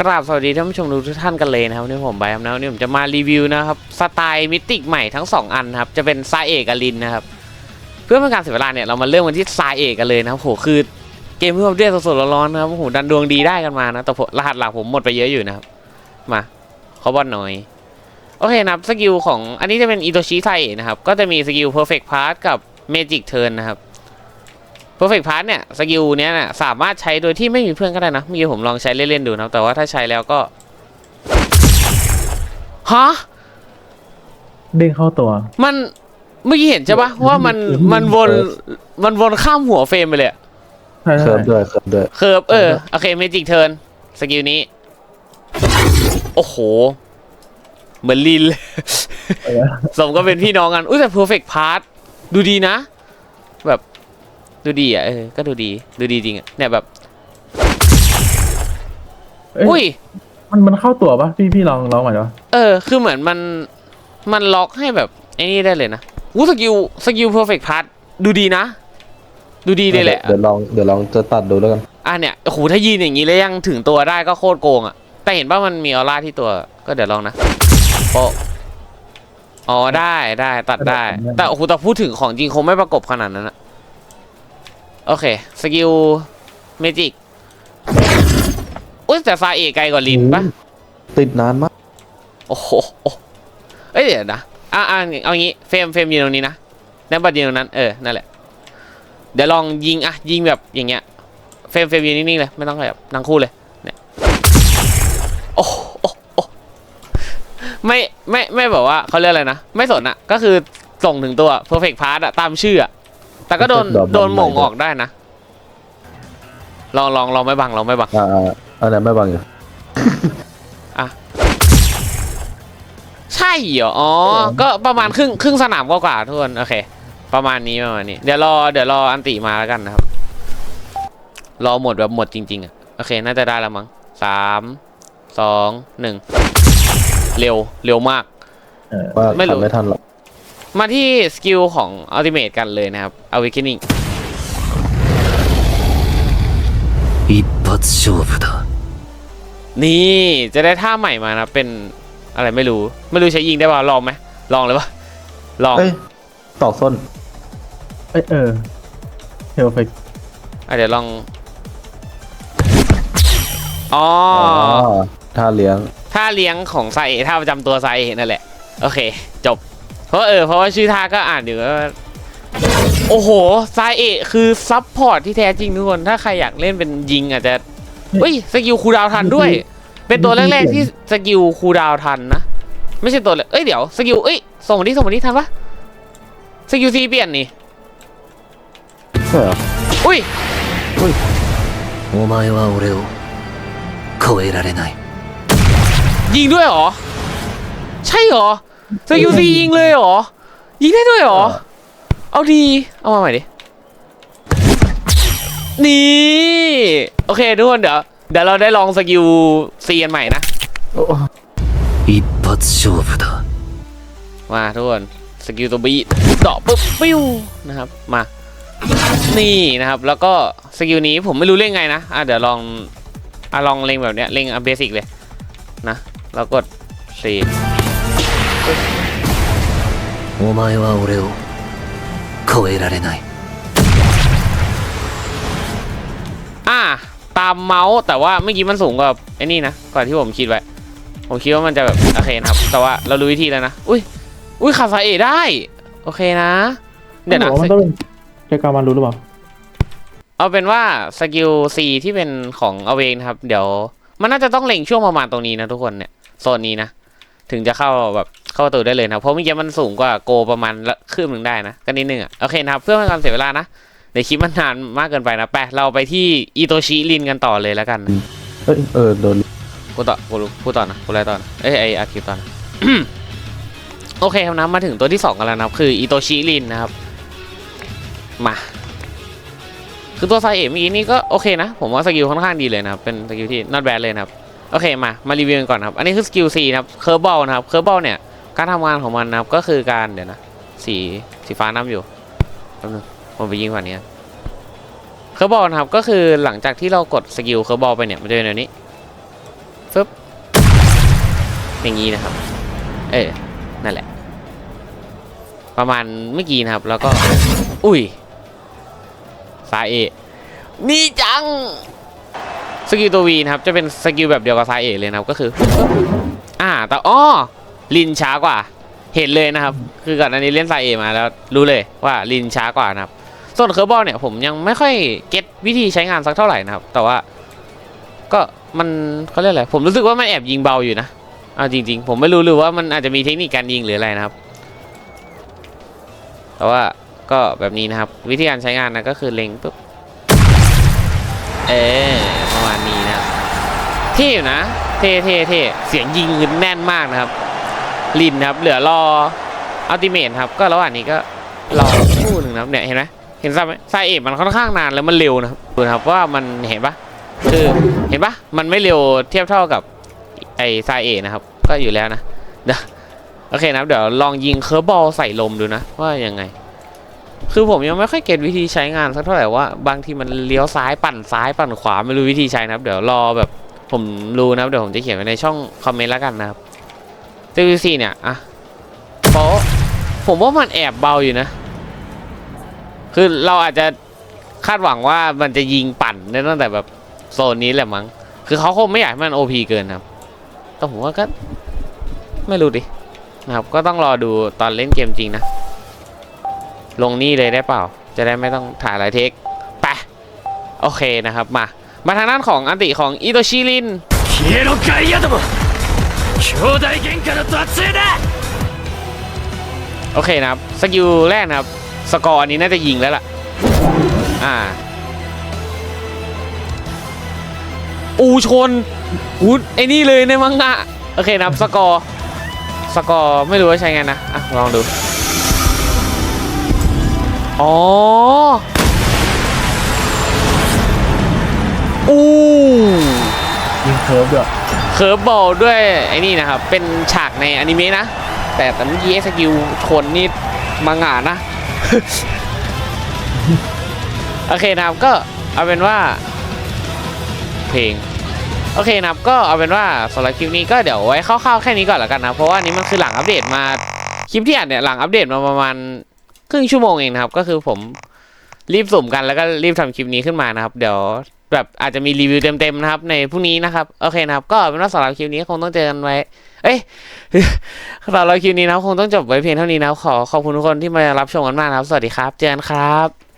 กราบสวัสดีท่านผู้ชมทุกท่านกันเลยนะครับนี่ผมไบครับนะวันนี้ผมจะมารีวิวนะครับสไตล์มิติใหม่ทั้ง 2 อันครับจะเป็นซาเอกกับลินนะครับเพื่อไม่เป็นการเสียเวลาเนี่ยเรามาเริ่มกันที่ซาเอกกันเลยนะครับโหคือเกมเพิ่มเรียกสดๆร้อนๆนะครับโหดันดวงดีได้กันมานะแต่รหัสหลักผมหมดไปเยอะอยู่นะครับมาเขาบอลหน่อยโอเคนะครับสกิลของอันนี้จะเป็นอิโตชิไซเอะนะครับก็จะมีสกิล perfect pass กับ magic turn นะครับ perfect pass เนี่ยสกิลเนี้ยน่ะสามารถใช้โดยที่ไม่มีเพื่อนก็ได้นะเมื่อกี้ผมลองใช้เล่นๆดูนะครับแต่ว่าถ้าใช้แล้วก็ฮะเด้งเข้าตัว มันเมื่อกี้เห็นใช่ปะว่ามันมันวนมันวนข้ามหัวเฟรมไปเลยอะใช่เคิใช่ร์ฟด้วยเคิร์ฟด้วยเคิร์ฟเออโอเคเมจิกเทิร์นสกิลนี้ โอ้โห เหมือนลินเลยเออสมก็เป็นพี่น้องกัน อุ้ยแต่ perfect pass ดูดีนะแบบ ดูดีอะเออก็ดูดีดูดีจริงอะเนี่ยแบบเอ้ยอุ้ย มันมันเข้าตัวปะพี่พี่ลองลองใหม่ปะเออ คือเหมือนมัน มันล็อกให้แบบไอ้นี่ได้เลยนะวูสกิล สกิลเพอร์เฟกต์พาร์ดูดีนะ ดูดีเลยแหละ เดี๋ยวลองเดี๋ยวลองจะตัดดูแล้วกันอะเนี่ยโอ้โหถ้ายืนอย่างนี้แล้วยังถึงตัวได้ก็โคตรโกงอะ แต่เห็นว่ามันมีออร่าที่ตัว ก็เดี๋ยวลองนะโปะอ๋อได้ได้ตัดได้ แต่โอ้โหแต่พูดถึงของจริงคงไม่ประกบขนาดนั้นอะ โอเค สกิลเมจิกอุ้ยแต่ซาเอไกลกว่าลินปะติดนานมาก โอ้โหเอ้ยเดี๋ยวนะอะอะเอางี้เฟรมเฟรมยืนตรงนี้นะนั่นบัดยืนตรงนั้นเออนั่นแหละ เดี๋ยวลองยิงอะยิงแบบอย่างเงี้ยเฟรมเฟรมยืนนิ่งๆเลยไม่ต้องขยับนั่งคู่เลยเนี่ยโอ้โหโอ้โหโอ้โหไม่ไม่ไม่แบบว่าเขาเรียกอะไรนะไม่สนอะก็คือส่งถึงตัว perfect pass อะตามชื่ออะ แต่ก็โดนโดนหม่งออกได้นะ ลองลองลองไม่บังลองไม่บัง อ่าอ่าอันนั้นไม่บังอยู่ใช่เหรอ อ๋อ ก็ประมาณครึ่งครึ่งสนามกว่าๆทุกคน โอเค ประมาณนี้ประมาณนี้ เดี๋ยวรอเดี๋ยวรออันติมาแล้วกันนะครับ รอหมดแบบหมดจริง ๆอะ โอเค น่าจะได้แล้วมั้งสาม สอง หนึ่ง เร็ว เร็วมากเออว่าไม่รู้ทำไม่ทันหรอก มาที่สกิลของอัลติเมทกันเลยนะครับ Awakening นี่จะได้ท่าใหม่มานะเป็นอะไรไม่รู้ ไม่รู้ใช้ยิงได้ป่ะลองไหมลองเลยป่ะลองอต่อส้นเอเอเฮลฟิกเดี๋ยวลองอ๋อท่าเลี้ยงท่าเลี้ยงของไซท่าประจำตัวไซนั่นแหละ โอเค จบ เพราะเออ เพราะว่าชื่อท่าก็อ่านอยู่ว่าโอ้โหไซเอคือซับพอร์ตที่แท้จริงทุกคน ถ้าใครอยากเล่นเป็นยิงอาจจะเฮ้ย สกิลคูลดาวน์ทันด้วย เป็นตัวแรกๆที่สกิลคูลดาวน์ทันนะ ไม่ใช่ตัวเลยเอ้ยเดี๋ยวสกิลเอ้ยส่งมาที่ส่งมาที่ทันปะสกิลซีเปลี่ยนนี่ ใช่เหรอ อุ้ย お前は俺を超えられない ยิงด้วยเหรอ ใช่เหรอ สกิลซียิงเลยเหรอ ยิงได้ด้วยเหรอ เอาดี เอามาใหม่ดิ นี่ โอเคทุกคนเดี๋ยว เดี๋ยวเราได้ลองสกิลซีกันใหม่นะ โอ้ 一発勝負だ มาทุกคนสกิลตัวบีดอกปุ๊บปิ้วนะครับ มา นี่นะครับ แล้วก็สกิลนี้ผมไม่รู้เล่นไงนะ อ่ะเดี๋ยวลองอ่ะลองเล่งแบบเนี้ยเล่งเบสิกเลยนะแล้วกดสี่ お前は俺を超えられない อ่ะตามเมาส์แต่ว่าเมื่อกี้มันสูงกว่าไอ้นี่นะกว่าที่ผมคิดไว้ ผมคิดว่ามันจะแบบโอเคนะครับ แต่ว่าเรารู้วิธีแล้วนะ อุ้ย อุ้ยขับสายเอได้ โอเคนะ เดี๋ยวนะ มันต้องเป็นเกี่ยวกับมันรู้หรือเปล่า เอาเป็นว่าสกิล C ที่เป็นของเอาเองนะครับ เดี๋ยว มันน่าจะต้องเล็งช่วงประมาณตรงนี้นะทุกคนเนี่ยโซนนี้นะ ถึงจะเข้าแบบ เข้าประตูได้เลยนะเพราะเมื่อกี้มันสูงกว่าโกประมาณละครึ่งหนึ่งได้นะก็นิดนึงอะโอเคนะครับเพื่อไม่ให้การเสียเวลานะในคลิปมันนานมากเกินไปนะไปเราไปที่อิโตชิลินกันต่อเลยแล้วกันนะเอ้ยเออโดนกูต่อกูรู้กูต่อนะกูไล่ต่อนะเอ้ยไออาคิวต่อนะโอเคครับนะมาถึงตัวที่สองกันแล้วนะครับคืออิโตชิลินนะครับมาคือตัวไซเอะเมื่อกี้นี่ก็โอเคนะ ผมว่าสกิลค่อนข้างดีเลยนะครับ เป็นสกิลที่ not bad เลยนะครับ โอเคมา มารีวิวกันก่อนนะครับ อันนี้คือสกิล C นะครับ เคอร์บอลนะครับ เคอร์บอลเนี่ย การทำงานของมันนะครับก็คือการเดี๋ยวนะสีสีฟ้าน้ำอยู่ผมไปยิงฝั่งนี้เคอร์บอลนะครับก็คือหลังจากที่เรากดสกิลเคอร์บอลไปเนี่ยมันจะเป็นแบบนี้ฟึบอย่างนี้นะครับ เออนั่นแหละ ประมาณเมื่อกี้นะครับ แล้วก็ อุ้ยซายเอนี่จังสกิลตัววีนะครับจะเป็นสกิลแบบเดียวกับซายเอเลยนะครับก็คือ อ่าแต่อ้อ ลินช้ากว่า เห็นเลยนะครับ คือก่อนอันนี้เล่นซาเอมาแล้วรู้เลยว่าลินช้ากว่านะครับ ส่วนเคอร์บอลเนี่ยผมยังไม่ค่อยเก็ตวิธีใช้งานสักเท่าไหร่นะครับ แต่ว่าก็มันเขาเรียกอะไรผมรู้สึกว่ามันแอบยิงเบาอยู่นะเอาจริง ๆ ผมไม่รู้หรือว่ามันอาจจะมีเทคนิคการยิงหรืออะไรนะครับ แต่ว่าก็แบบนี้นะครับ วิธีการใช้งานนะก็คือเล็งปุ๊บเออประมาณนี้นะเท่อยู่นะ เท่เท่เท่เสียงยิงคือแน่นมากนะครับ ลินครับ เหลือรออัลติเมทครับ ก็ระหว่างนี้ก็รอคู่หนึ่งนะครับเนี่ยเห็นไหมเห็นซาไหมซาเอะมันค่อนข้างนานแล้วมันเร็วนะครับดูนะครับว่ามันเห็นปะคือเห็นปะมันไม่เร็วเทียบเท่ากับไอซาเอนะครับ ก็อยู่แล้วนะเดี๋ยวโอเคนะครับเดี๋ยวลองยิงเคอร์บอลใส่ลมดูนะว่ายังไง คือผมยังไม่ค่อยเก็ตวิธีใช้งานสักเท่าไหร่ว่าบางทีมันเลี้ยวซ้ายปั่นซ้ายปั่นขวาไม่รู้วิธีใช้นะครับ เดี๋ยวรอแบบผมรู้นะครับเดี๋ยวผมจะเขียนไว้ในช่องคอมเมนต์แล้วกันนะครับ ตีสี่เนี่ยอะโป๊ผมว่ามันแอบเบาอยู่นะ คือเราอาจจะคาดหวังว่ามันจะยิงปั่นได้ตั้งแต่แบบโซนนี้แหละมั้ง คือเขาคงไม่อยากให้มันโอพีเกินครับ แต่ผมว่าก็ไม่รู้ดินะครับ ก็ต้องรอดูตอนเล่นเกมจริงนะ ลงนี่เลยได้เปล่า จะได้ไม่ต้องถ่ายหลายเทค ไป โอเคนะครับ มา มาทางด้านของอันติของอิโตชิรินเคโรไกยะตะ 兄弟喧嘩の途中だ โอเคนะครับ สกิลแรกนะครับ สกอร์อันนี้น่าจะยิงแล้วล่ะ อ่า อูชนอูไอ้นี่เลยในมังงะ โอเคนะครับ สกอร์ สกอร์ไม่รู้ว่าใช้ไงนะ อ่ะ ลองดู อ๋อ อู้ ยิงเคิร์ฟด้วย เ คิร์ฟบอลด้วยไอ้นี่นะครับ เป็นฉากในอนิเมะนะ แต่ต่เมื่อกี้สกิลชนนี่มังงะนะ โอเคนะครับก็เอาเป็นว่า เพลง โอเคนะครับก็เอาเป็นว่าสำหรับคลิปนี้ก็เดี๋ยวไว้คร่าวๆแค่นี้ก่อนแล้วกันนะ เพราะว่านี้มันคือหลังอัปเดตมาคลิปที่อัดเนี่ยหลังอัปเดตมาประมาณครึ่งชั่วโมงเองนะครับ ก็คือผมรีบสุ่มกันแล้วก็รีบทำคลิปนี้ขึ้นมานะครับ เดี๋ยว แบบอาจจะมีรีวิวเต็มๆนะครับ ในพรุ่งนี้นะครับ โอเคนะครับ ก็เป็นว่าสำหรับคลิปนี้คงต้องเจอกันไว้ เอ้ยสำหรับคลิปนี้นะคงต้องจบไว้เพียงเท่านี้นะขอขอบคุณทุกคนที่มารับชมกันมากนะครับ สวัสดีครับ เจอกันครับ